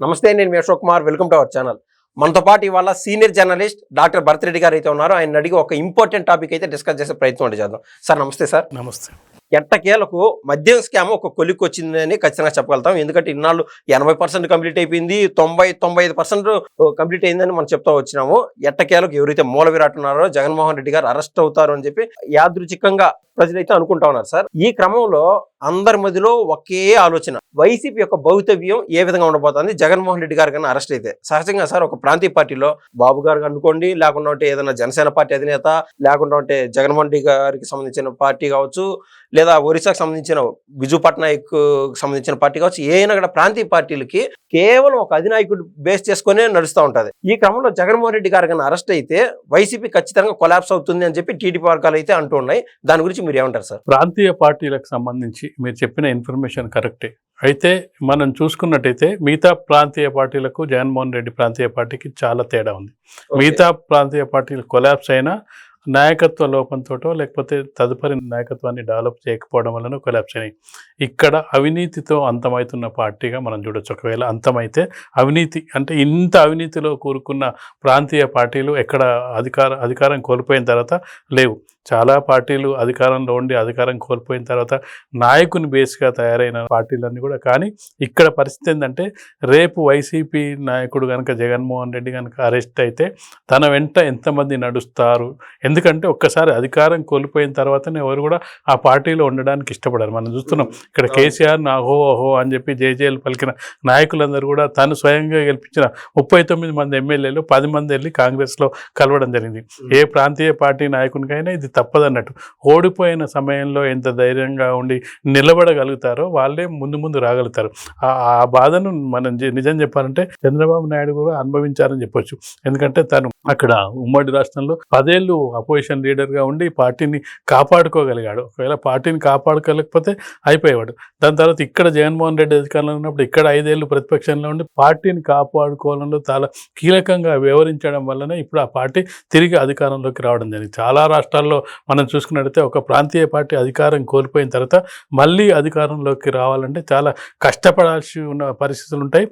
నమస్తే నేను మీ Ashok Kumar. Welcome to our channel. మనతో పాటు ఇవాళ senior journalist doctor Bharat Reddy గారు అయితే ఉన్నారు. ఆయన అడిగి ఒక ఇంపార్టెంట్ టాపిక్ అయితే డిస్కస్ చేసే ప్రయత్నం చేద్దాం. సార్ నమస్తే సార్. నమస్తే. ఎట్టకేలకు మద్యం స్కామ్ ఒక కొలిక్కి వచ్చిందని ఖచ్చితంగా చెప్పగలుగుతాం. ఎందుకంటే ఇన్నాళ్ళు ఎనభై పర్సెంట్ కంప్లీట్ అయిపోయింది తొంభై తొంభై ఐదు పర్సెంట్ కంప్లీట్ అయిందని మనం చెప్తా వచ్చినాము. ఎట్టకేలకు ఎవరైతే మూల విరాటున్నారో జగన్మోహన్ రెడ్డి గారు అరెస్ట్ అవుతారు అని చెప్పి యాదృచికంగా ప్రజలైతే అనుకుంటా ఉన్నారు సార్. ఈ క్రమంలో అందరి మధ్యలో ఒకే ఆలోచన. వైసీపీ యొక్క భవితవ్యం ఏ విధంగా ఉండబోతుంది? జగన్మోహన్ రెడ్డి గారు కానీ అరెస్ట్ అయితే. సహజంగా సార్ ఒక ప్రాంతీయ పార్టీలో బాబు గారు అనుకోండి లేకుండా ఉంటే ఏదైనా జనసేన పార్టీ అధినేత లేకుండా ఉంటే జగన్మోహన్ రెడ్డి గారికి సంబంధించిన పార్టీ కావచ్చు లేదా ఒరిస్సాకు సంబంధించిన బిజు పట్నాయక్ సంబంధించిన పార్టీ కావచ్చు ఏదైనా కూడా ప్రాంతీయ పార్టీలకి కేవలం ఒక అధినాయకుడు బేస్ చేసుకునే నడుస్తూ ఉంటది. ఈ క్రమంలో జగన్మోహన్ రెడ్డి గారు కన్నా అరెస్ట్ అయితే వైసీపీ ఖచ్చితంగా కొలాప్స్ అవుతుంది అని చెప్పి టీడీపీ వర్గాలు అయితే అంటూ ఉన్నాయి. దాని గురించి మీరు ఏమంటారు సార్? ప్రాంతీయ పార్టీలకు సంబంధించి మీరు చెప్పిన ఇన్ఫర్మేషన్ కరెక్టే. అయితే మనం చూసుకున్నట్టయితే మిగతా ప్రాంతీయ పార్టీలకు జగన్మోహన్ రెడ్డి ప్రాంతీయ పార్టీకి చాలా తేడా ఉంది. మిగతా ప్రాంతీయ పార్టీలు కొలాప్స్ అయినా నాయకత్వ లోపంతోటో లేకపోతే తదుపరి నాయకత్వాన్ని డెవలప్ చేయకపోవడం వలన కొలాప్స్ అయినాయి ఇక్కడ అవినీతితో అంతమవుతున్న పార్టీగా మనం చూడొచ్చు. ఒకవేళ అంతమైతే అవినీతి అంటే ఇంత అవినీతిలో కూరుకున్న ప్రాంతీయ పార్టీలు ఎక్కడ అధికార అధికారం కోల్పోయిన తర్వాత లేవు. చాలా పార్టీలు అధికారంలో ఉండి అధికారం కోల్పోయిన తర్వాత నాయకుని బేస్గా తయారైన పార్టీలన్నీ కూడా. కానీ ఇక్కడ పరిస్థితి ఏంటంటే రేపు వైసీపీ నాయకుడు కనుక జగన్మోహన్ రెడ్డి కనుక అరెస్ట్ అయితే తన వెంట ఎంతమంది నడుస్తారు? ఎందుకంటే ఒక్కసారి అధికారం కోల్పోయిన తర్వాతనే ఎవరు కూడా ఆ పార్టీలో ఉండడానికి ఇష్టపడారు. మనం చూస్తున్నాం ఇక్కడ కేసీఆర్ అహో అహో అని చెప్పి జేజేలు పలికిన నాయకులందరూ కూడా తను స్వయంగా గెలిపించిన ముప్పై తొమ్మిది మంది ఎమ్మెల్యేలు పది మంది వెళ్ళి కాంగ్రెస్లో కలవడం జరిగింది. ఏ ప్రాంతీయ పార్టీ నాయకునికైనా ఇది తప్పదన్నట్టు. ఓడిపోయిన సమయంలో ఎంత ధైర్యంగా ఉండి నిలబడగలుగుతారో వాళ్ళే ముందు ముందు రాగలుగుతారు. ఆ ఆ బాధను మనం నిజం చెప్పాలంటే చంద్రబాబు నాయుడు కూడా అనుభవించారని చెప్పొచ్చు. ఎందుకంటే తను అక్కడ ఉమ్మడి రాష్ట్రంలో పదేళ్ళు అపోజిషన్ లీడర్గా ఉండి పార్టీని కాపాడుకోగలిగాడు. ఒకవేళ పార్టీని కాపాడుకోలేకపోతే అయిపోయేవాడు. దాని తర్వాత ఇక్కడ జగన్మోహన్ రెడ్డి అధికారంలో ఉన్నప్పుడు ఇక్కడ ఐదేళ్ళు ప్రతిపక్షంలో ఉండి పార్టీని కాపాడుకోవడంలో చాలా కీలకంగా వ్యవహరించడం వల్లనే ఇప్పుడు ఆ పార్టీ తిరిగి అధికారంలోకి రావడం జరిగింది. చాలా రాష్ట్రాల్లో మనం చూసుకున్నట్టయితే ఒక ప్రాంతీయ పార్టీ అధికారం కోల్పోయిన తర్వాత మళ్ళీ అధికారంలోకి రావాలంటే చాలా కష్టపడాల్సి ఉన్న పరిస్థితులు ఉంటాయి.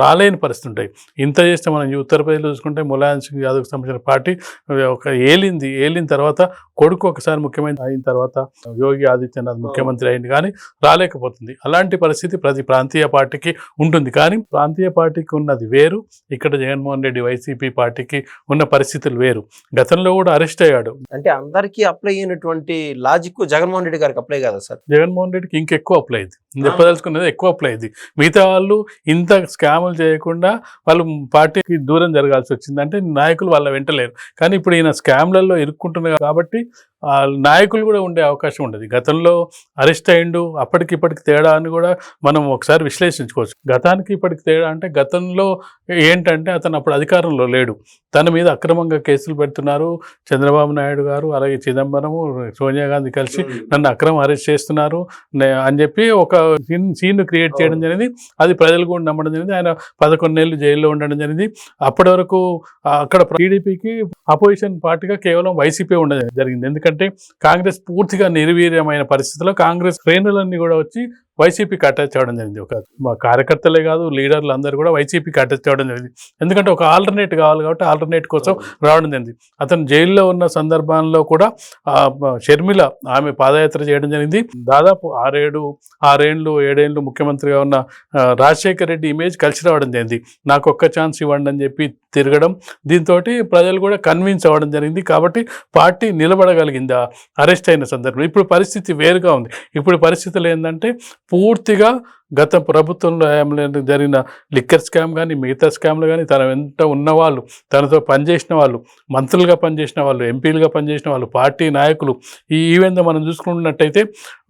రాలేని పరిస్థితులు ఉంటాయి. ఇంత చేస్తే మనం ఉత్తరప్రదేశ్లో చూసుకుంటే ములాయం సింగ్ యాదవ్కి సంబంధించిన పార్టీ ఒక ఏలింది ఏలిన తర్వాత కొడుకు ఒకసారి ముఖ్యమంత్రి అయిన తర్వాత యోగి ఆదిత్యనాథ్ ముఖ్యమంత్రి అయింది. కానీ రాలేకపోతుంది. అలాంటి పరిస్థితి ప్రతి ప్రాంతీయ పార్టీకి ఉంటుంది. కానీ ప్రాంతీయ పార్టీకి ఉన్నది వేరు ఇక్కడ జగన్మోహన్ రెడ్డి వైసీపీ పార్టీకి ఉన్న పరిస్థితులు వేరు. గతంలో కూడా అరెస్ట్ అయ్యాడు. అంటే అందరికీ అప్లై అయినటువంటి లాజిక్ జగన్మోహన్ రెడ్డి గారికి అప్లై కదా సార్? జగన్మోహన్ రెడ్డికి ఇంకెక్కువ అప్లై అయింది. నేను చెప్పదలుచుకున్నది ఎక్కువ అప్లై అయింది. మిగతా వాళ్ళు ఇంత స్కాములు చేయకుండా వాళ్ళు పార్టీకి దూరం జరగాల్సి వచ్చింది అంటే నాయకులు వాళ్ళ వెంటలేరు కానీ ఇప్పుడు ఈయన స్కామ్లలో ఇరుక్కుంటున్నారు కాబట్టి నాయకులు కూడా ఉండే అవకాశం ఉండదు. గతంలో అరెస్ట్ అయిండు అప్పటికి ఇప్పటికి తేడా అని కూడా మనం ఒకసారి విశ్లేషించుకోవచ్చు. గతానికి ఇప్పటికి తేడా అంటే గతంలో ఏంటంటే అతను అప్పుడు అధికారంలో లేడు. తన మీద అక్రమంగా కేసులు పెడుతున్నారు. చంద్రబాబు నాయుడు గారు అలాగే చిదంబరము సోనియా గాంధీ కలిసి నన్ను అక్రమం అరెస్ట్ చేస్తున్నారు నే- అని చెప్పి ఒక సీన్ సీన్ క్రియేట్ చేయడం జరిగింది. అది ప్రజలు కూడా నమ్మడం జరిగింది. ఆయన పదకొండేళ్ళు జైల్లో ఉండడం జరిగింది. అప్పటి వరకు అక్కడ టీడీపీకి అపోజిషన్ పార్టీగా కేవలం వైసీపీ ఉండడం జరిగింది. ఎందుకంటే కాంగ్రెస్ పూర్తిగా నిర్వీర్యమైన పరిస్థితిలో కాంగ్రెస్ శ్రేణులన్నీ కూడా వచ్చి వైసీపీకి అటాచ్ అవ్వడం జరిగింది. ఒక మా కార్యకర్తలే కాదు లీడర్లు అందరూ కూడా వైసీపీకి అటాచ్ అవ్వడం జరిగింది. ఎందుకంటే ఒక ఆల్టర్నేట్ కావాలి కాబట్టి ఆల్టర్నేట్ కోసం రావడం జరిగింది. అతను జైల్లో ఉన్న సందర్భంలో కూడా షర్మిల ఆమె పాదయాత్ర చేయడం జరిగింది. దాదాపు ఆరేడు ఆరేండ్లు ఏడేండ్లు ముఖ్యమంత్రిగా ఉన్న రాజశేఖర్ రెడ్డి ఇమేజ్ కలిసి రావడం జరిగింది. నాకు ఒక్క ఛాన్స్ ఇవ్వండి అని చెప్పి తిరగడం దీంతో ప్రజలు కూడా కన్విన్స్ అవ్వడం జరిగింది కాబట్టి పార్టీ నిలబడగలిగింది? అరెస్ట్ అయిన సందర్భం. ఇప్పుడు పరిస్థితి వేరుగా ఉంది. ఇప్పుడు పరిస్థితులు ఏంటంటే పూర్తిగా గత ప్రభుత్వంలో హయాంలో జరిగిన లిక్కర్ స్కామ్ కానీ మిగతా స్కామ్లు కానీ తన వెంట ఉన్నవాళ్ళు తనతో పనిచేసిన వాళ్ళు మంత్రులుగా పనిచేసిన వాళ్ళు ఎంపీలుగా పనిచేసిన వాళ్ళు పార్టీ నాయకులు ఈ ఈవెంట్ మనం చూసుకున్నట్టయితే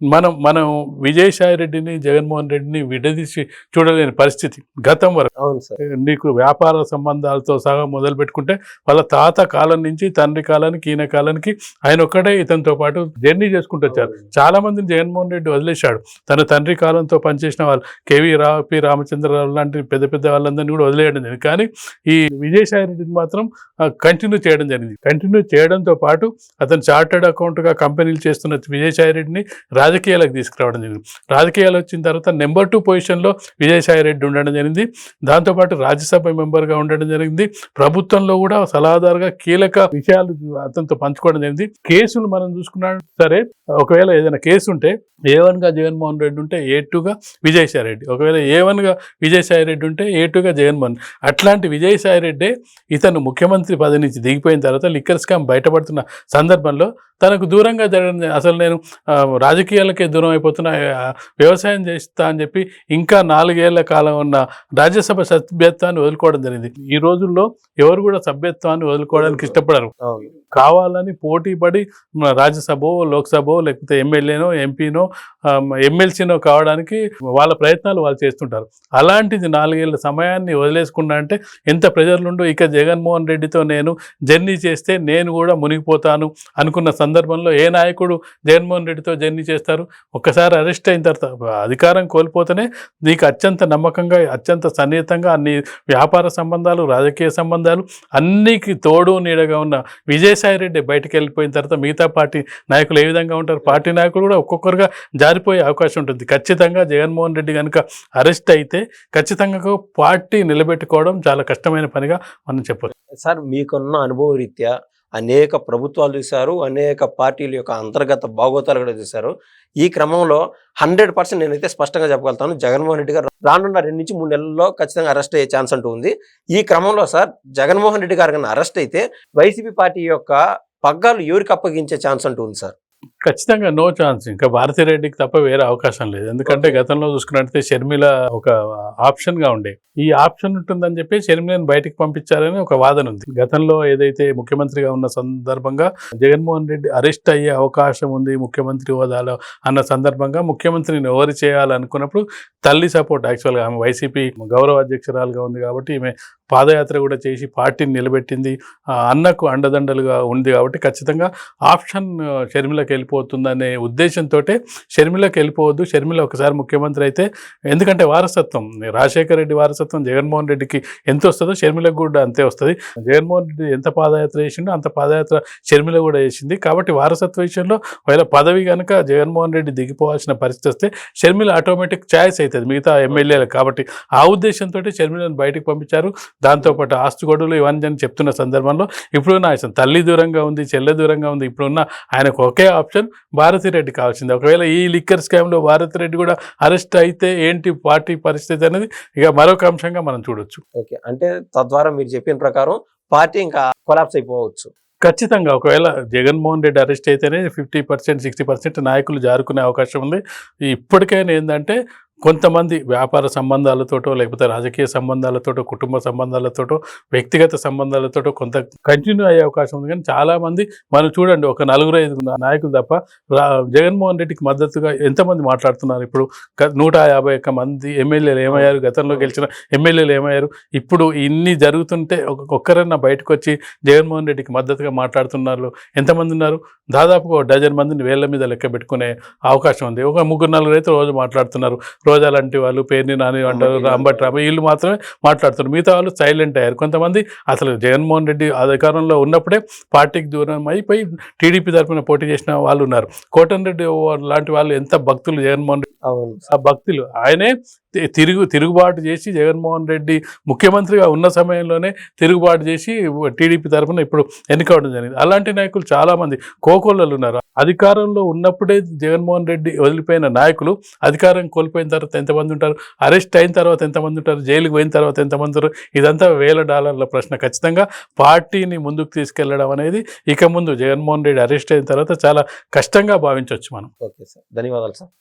మనం మనం విజయసాయి రెడ్డిని జగన్మోహన్ రెడ్డిని విడదీసి చూడలేని పరిస్థితి గతం వరకు. అవును సార్. నీకు వ్యాపార సంబంధాలతో సహా మొదలు పెట్టుకుంటే వాళ్ళ తాత కాలం నుంచి తండ్రి కాలానికి ఈయన కాలానికి ఆయన ఒక్కడే ఇతనితో పాటు జర్నీ చేసుకుంటూ వచ్చారు. చాలా మందిని జగన్మోహన్ రెడ్డి వదిలేశాడు. తన తండ్రి కాలంతో పనిచేసిన వాళ్ళు కేవీ రా పి రామచంద్రరావు లాంటి పెద్ద పెద్ద వాళ్ళందరినీ కూడా వదిలేయడం జరిగింది. కానీ ఈ విజయసాయి రెడ్డిని మాత్రం కంటిన్యూ చేయడం జరిగింది. కంటిన్యూ చేయడంతో పాటు అతను చార్టర్డ్ అకౌంట్గా కంపెనీలు చేస్తున్న విజయసాయి రెడ్డిని రాజకీయాలకు తీసుకురావడం జరిగింది. రాజకీయాలు వచ్చిన తర్వాత నెంబర్ టూ పొజిషన్లో విజయసాయి రెడ్డి ఉండడం జరిగింది. దాంతోపాటు రాజ్యసభ మెంబర్గా ఉండడం జరిగింది. ప్రభుత్వంలో కూడా సలహాదారుగా కీలక విషయాలు అతనితో పంచుకోవడం జరిగింది. కేసులు మనం చూసుకున్నా సరే ఒకవేళ ఏదైనా కేసు ఉంటే ఏ వన్గా జగన్మోహన్ రెడ్డి ఉంటే ఏ టూగా విజయసాయి రెడ్డి ఒకవేళ ఏ వన్గా విజయసాయి రెడ్డి ఉంటే ఏ టూగా జగన్మోహన్. అట్లాంటి విజయసాయి రెడ్డి ఇతను ముఖ్యమంత్రి పదవి నుంచి దిగిపోయిన తర్వాత లిక్కర్ స్కామ్ బయటపడుతున్న సందర్భంలో తనకు దూరంగా జరగడం అసలు నేను రాజకీయాలకే దూరం అయిపోతున్నా వ్యవసాయం చేస్తా అని చెప్పి ఇంకా నాలుగేళ్ళ కాలం ఉన్న రాజ్యసభ సభ్యత్వాన్ని వదులుకోవడం జరిగింది. ఈ రోజుల్లో ఎవరు కూడా సభ్యత్వాన్ని వదులుకోవడానికి ఇష్టపడరు. కావాలని పోటీ పడి రాజ్యసభ లోక్సభ లేకపోతే ఎమ్మెల్యేనో ఎంపీనో ఎమ్మెల్సీనో కావడానికి వాళ్ళ ప్రయత్నాలు వాళ్ళు చేస్తుంటారు. అలాంటిది నాలుగేళ్ళ సమయాన్ని వదిలేసుకున్నా అంటే ఎంత ప్రజలుండో ఇక జగన్మోహన్ రెడ్డితో నేను జర్నీ చేస్తే నేను కూడా మునిగిపోతాను అనుకున్న సందర్భంలో ఏ నాయకుడు జగన్మోహన్ రెడ్డితో జర్నీ చేస్తారు? ఒక్కసారి అరెస్ట్ అయిన తర్వాత అధికారం కోల్పోతేనే నీకు అత్యంత నమ్మకంగా అత్యంత సన్నిహితంగా అన్ని వ్యాపార సంబంధాలు రాజకీయ సంబంధాలు అన్నికి తోడు నీడగా ఉన్న విజయసాయి రెడ్డి బయటికి వెళ్ళిపోయిన తర్వాత మిగతా పార్టీ నాయకులు ఏ విధంగా ఉంటారు? పార్టీ నాయకులు కూడా ఒక్కొక్కరుగా జారిపోయే అవకాశం ఉంటుంది. ఖచ్చితంగా జగన్మోహన్ రెడ్డి కనుక అరెస్ట్ అయితే ఖచ్చితంగా పార్టీ నిలబెట్టుకోవడం చాలా కష్టమైన పనిగా మనం చెప్పచ్చు. సార్ మీకున్న అనుభవ రీత్యా అనేక ప్రభుత్వాలు చూశారు అనేక పార్టీల యొక్క అంతర్గత భాగోతాలు కూడా చూశారు ఈ క్రమంలో హండ్రెడ్ పర్సెంట్ నేనైతే స్పష్టంగా చెప్పగలుగుతాను. జగన్మోహన్ రెడ్డి గారు రానున్న రెండు నుంచి మూడు నెలల్లో ఖచ్చితంగా అరెస్ట్ అయ్యే ఛాన్స్ అంటూ ఉంది ఈ క్రమంలో సార్ జగన్మోహన్ రెడ్డి గారు కన్నా అరెస్ట్ అయితే వైసీపీ పార్టీ యొక్క పగ్గాలు ఎవరికి అప్పగించే ఛాన్స్ అంటూ ఉంది సార్? ఖచ్చితంగా నో ఛాన్స్. ఇంకా భారతిరెడ్డికి తప్ప వేరే అవకాశం లేదు. ఎందుకంటే. గతంలో చూసుకున్నట్టయితే షర్మిల ఒక ఆప్షన్గా ఉండే. ఈ ఆప్షన్ ఉంటుందని చెప్పి షర్మిలను బయటికి పంపించారని ఒక వాదన ఉంది. గతంలో ఏదైతే ముఖ్యమంత్రిగా ఉన్న సందర్భంగా జగన్మోహన్ రెడ్డి అరెస్ట్ అయ్యే అవకాశం ఉంది ముఖ్యమంత్రి హోదాలో అన్న సందర్భంగా ముఖ్యమంత్రిని ఎవరు చేయాలనుకున్నప్పుడు తల్లి సపోర్ట్ యాక్చువల్గా ఆమె వైసీపీ గౌరవ అధ్యక్షురాలుగా ఉంది కాబట్టి ఈమె పాదయాత్ర కూడా చేసి పార్టీని నిలబెట్టింది. అన్నకు అండదండలుగా ఉంది కాబట్టి ఖచ్చితంగా ఆప్షన్ షర్మిలకు వెళ్ళిపోతుందనే ఉద్దేశంతో షర్మిలకు వెళ్ళిపోవద్దు. షర్మిల ఒకసారి ముఖ్యమంత్రి అయితే ఎందుకంటే వారసత్వం రాజశేఖర రెడ్డి వారసత్వం జగన్మోహన్ రెడ్డికి ఎంత వస్తుందో షర్మిలకు కూడా అంతే వస్తుంది. జగన్మోహన్ రెడ్డి ఎంత పాదయాత్ర చేసిండో అంత పాదయాత్ర షర్మిల కూడా చేసింది. కాబట్టి వారసత్వ విషయంలో ఒకవేళ పదవి కనుక జగన్మోహన్ రెడ్డి దిగిపోవాల్సిన పరిస్థితి వస్తే షర్మిల ఆటోమేటిక్ ఛాయిస్ అవుతుంది మిగతా ఎమ్మెల్యేలకు. కాబట్టి ఆ ఉద్దేశంతో షర్మిలను బయటకు పంపించారు. దాంతోపాటు ఆస్తి గొడవలు ఇవన్నీ అని చెప్తున్న సందర్భంలో ఇప్పుడున్న ఆయన తల్లి దూరంగా ఉంది చెల్లె దూరంగా ఉంది ఇప్పుడున్న ఆయనకు ఒకే ఆప్షన్ భారతిరెడ్డి కావాల్సింది. ఒకవేళ ఈ లిక్కర్ స్కామ్లో భారతిరెడ్డి కూడా అరెస్ట్ అయితే ఏంటి పార్టీ పరిస్థితి అనేది ఇక మరొక అంశంగా మనం చూడొచ్చు. ఓకే అంటే తద్వారా మీరు చెప్పిన ప్రకారం పార్టీ ఇంకా కొలాప్స్ అయిపోవచ్చు. ఖచ్చితంగా ఒకవేళ జగన్మోహన్ రెడ్డి అరెస్ట్ అయితేనే ఫిఫ్టీ పర్సెంట్ సిక్స్టీ పర్సెంట్ నాయకులు జారుకునే అవకాశం ఉంది. ఇప్పటికైనా ఏంటంటే కొంతమంది వ్యాపార సంబంధాలతోటో లేకపోతే రాజకీయ సంబంధాలతోటో కుటుంబ సంబంధాలతోటో వ్యక్తిగత సంబంధాలతోటో కొంత కంటిన్యూ అయ్యే అవకాశం ఉంది. కానీ చాలామంది మనం చూడండి ఒక నలుగురు ఐదు నాయకులు తప్ప జగన్మోహన్ రెడ్డికి మద్దతుగా ఎంతమంది మాట్లాడుతున్నారు? ఇప్పుడు నూట యాభై ఒక్క మంది ఎమ్మెల్యేలు ఏమయ్యారు? గతంలో గెలిచిన ఎమ్మెల్యేలు ఏమయ్యారు? ఇప్పుడు ఇన్ని జరుగుతుంటే ఒక- ఒక్కరన్నా బయటకు వచ్చి జగన్మోహన్ రెడ్డికి మద్దతుగా మాట్లాడుతున్నారు. ఎంతమంది ఉన్నారు? దాదాపుగా ఒక డజన్ మందిని వేళ్ళ మీద లెక్క పెట్టుకునే అవకాశం ఉంది. ఒక ముగ్గురు నలుగురు అయితే రోజు మాట్లాడుతున్నారు. రోజా లాంటి వాళ్ళు పేరుని నాని అంటారు అంబటి రామ వీళ్ళు మాత్రమే మాట్లాడుతున్నారు. మిగతా వాళ్ళు సైలెంట్ అయ్యారు. కొంతమంది అసలు జగన్మోహన్ రెడ్డి అధికారంలో ఉన్నప్పుడే పార్టీకి దూరం అయిపోయి టీడీపీ తరఫున పోటీ చేసిన వాళ్ళు ఉన్నారు. కోటన్ రెడ్డి లాంటి వాళ్ళు ఎంత భక్తులు జగన్మోహన్ రెడ్డి ఆ భక్తులు. ఆయనే తిరుగు తిరుగుబాటు చేసి జగన్మోహన్ రెడ్డి ముఖ్యమంత్రిగా ఉన్న సమయంలోనే తిరుగుబాటు చేసి టీడీపీ తరఫున ఇప్పుడు ఎన్నికవడం జరిగింది. అలాంటి నాయకులు చాలామంది కోకొల్లలు ఉన్నారు. అధికారంలో ఉన్నప్పుడే జగన్మోహన్ రెడ్డి వదిలిపోయిన నాయకులు అధికారం కోల్పోయిన తర్వాత ఎంతమంది ఉంటారు? అరెస్ట్ అయిన తర్వాత ఎంతమంది ఉంటారు? జైలుకి పోయిన తర్వాత ఎంతమంది ఉంటారు? ఇదంతా వేల డాలర్ల ప్రశ్న. ఖచ్చితంగా పార్టీని ముందుకు తీసుకెళ్ళడం అనేది ఇక ముందు జగన్మోహన్ రెడ్డి అరెస్ట్ అయిన తర్వాత చాలా కష్టంగా భావించవచ్చు మనం. Okay sir. ధన్యవాదాలు సార్.